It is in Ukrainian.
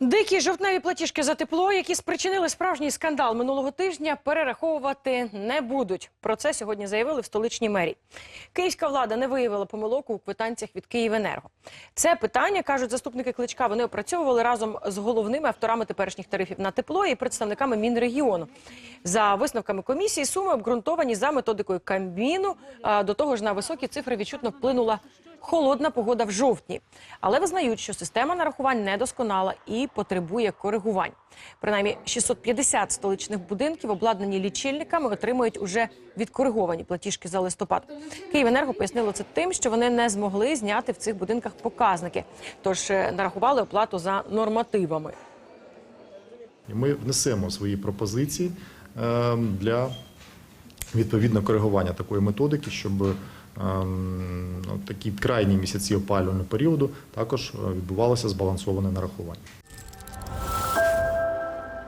Дикі жовтневі платіжки за тепло, які спричинили справжній скандал минулого тижня, перераховувати не будуть. Про це сьогодні заявили в столичній мерії. Київська влада не виявила помилок у квитанціях від «Київенерго». Це питання, кажуть заступники Кличка, вони опрацьовували разом з головними авторами теперішніх тарифів на тепло і представниками Мінрегіону. За висновками комісії, суми обґрунтовані за методикою Камбіну. До того ж, на високі цифри відчутно вплинула холодна погода в жовтні. Але визнають, що система нарахувань недосконала і потребує коригувань. Принаймні 650 столичних будинків, обладнані лічильниками, отримують уже відкориговані платіжки за листопад. Київенерго пояснило це тим, що вони не змогли зняти в цих будинках показники, тож е, нарахували оплату за нормативами. Ми внесемо свої пропозиції е, для відповідно коригування такої методики, щоб е, ну, такі крайні місяці опалювального періоду також е, відбувалося збалансоване нарахування.